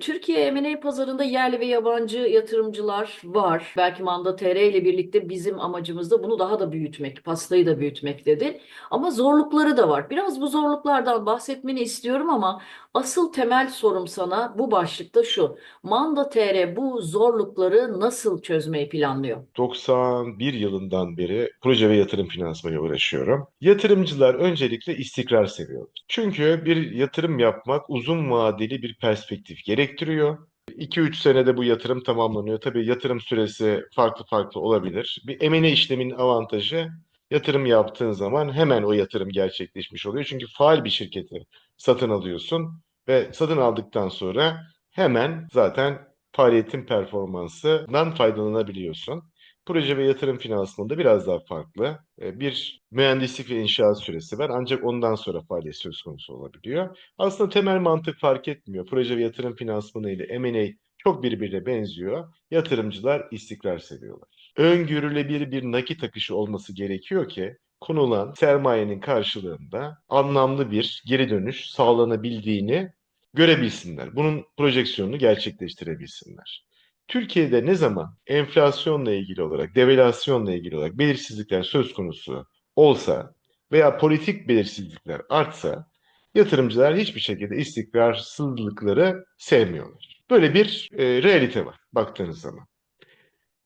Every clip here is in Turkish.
Türkiye M&A pazarında yerli ve yabancı yatırımcılar var. Belki Manda TR ile birlikte bizim amacımız da bunu daha da büyütmek, pastayı da büyütmek dedi. Ama zorlukları da var. Biraz bu zorluklardan bahsetmeni istiyorum ama asıl temel sorum sana bu başlıkta şu. Manda TR bu zorlukları nasıl çözmeyi planlıyor? 91 yılından beri proje ve yatırım finansmanıyla uğraşıyorum. Yatırımcılar öncelikle istikrar seviyorlar. Çünkü bir yatırım yapmak uzun vadeli bir perspektif gerektiriyor. 2-3 senede bu yatırım tamamlanıyor. Tabii yatırım süresi farklı farklı olabilir. Bir M&A işleminin avantajı yatırım yaptığın zaman hemen o yatırım gerçekleşmiş oluyor. Çünkü faal bir şirketi satın alıyorsun ve satın aldıktan sonra hemen zaten faaliyetin performansından faydalanabiliyorsun. Proje ve yatırım finansmanında biraz daha farklı. E, Bir mühendislik ve inşaat süresi var ancak ondan sonra faaliyet söz konusu olabiliyor. Aslında temel mantık fark etmiyor. Proje ve yatırım finansmanı ile M&A çok birbirine benziyor. Yatırımcılar istikrar seviyorlar. Öngörülebilir bir nakit akışı olması gerekiyor ki konulan sermayenin karşılığında anlamlı bir geri dönüş sağlanabildiğini görebilsinler. Bunun projeksiyonunu gerçekleştirebilsinler. Türkiye'de ne zaman enflasyonla ilgili olarak, devalüasyonla ilgili olarak belirsizlikler söz konusu olsa veya politik belirsizlikler artsa yatırımcılar hiçbir şekilde istikrarsızlıkları sevmiyorlar. Böyle bir e, realite var baktığınız zaman.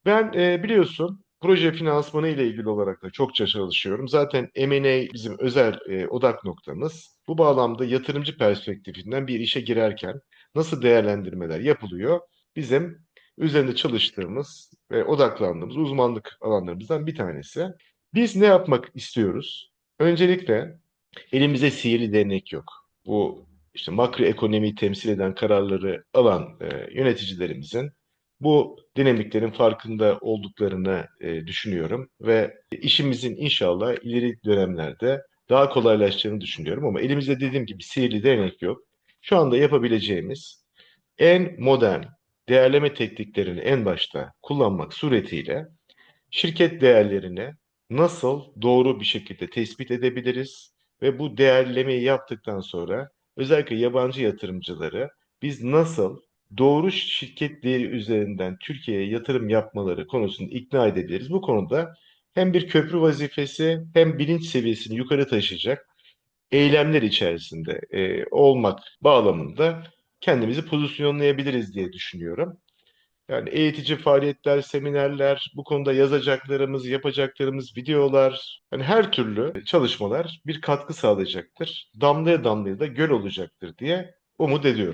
Ben e, biliyorsun proje finansmanı ile ilgili olarak da çokça çalışıyorum. Zaten M&A bizim özel e, odak noktamız. Bu bağlamda yatırımcı perspektifinden bir işe girerken nasıl değerlendirmeler yapılıyor? Bizim üzerinde çalıştığımız ve odaklandığımız uzmanlık alanlarımızdan bir tanesi. Biz ne yapmak istiyoruz? Öncelikle elimizde sihirli değnek yok. Bu işte makroekonomiyi temsil eden kararları alan e, yöneticilerimizin bu dinamiklerin farkında olduklarını e, düşünüyorum ve işimizin inşallah ileri dönemlerde daha kolaylaşacağını düşünüyorum ama elimizde dediğim gibi sihirli değnek yok. Şu anda yapabileceğimiz en modern değerleme tekniklerini en başta kullanmak suretiyle şirket değerlerini nasıl doğru bir şekilde tespit edebiliriz ve bu değerlemeyi yaptıktan sonra özellikle yabancı yatırımcıları biz nasıl doğru şirket değeri üzerinden Türkiye'ye yatırım yapmaları konusunda ikna edebiliriz. Bu konuda hem bir köprü vazifesi hem bilinç seviyesini yukarı taşıyacak eylemler içerisinde e, olmak bağlamında kendimizi pozisyonlayabiliriz diye düşünüyorum. Yani eğitici faaliyetler, seminerler, bu konuda yazacaklarımız, yapacaklarımız, videolar, yani her türlü çalışmalar bir katkı sağlayacaktır. Damlaya damlaya da göl olacaktır diye umut ediyorum.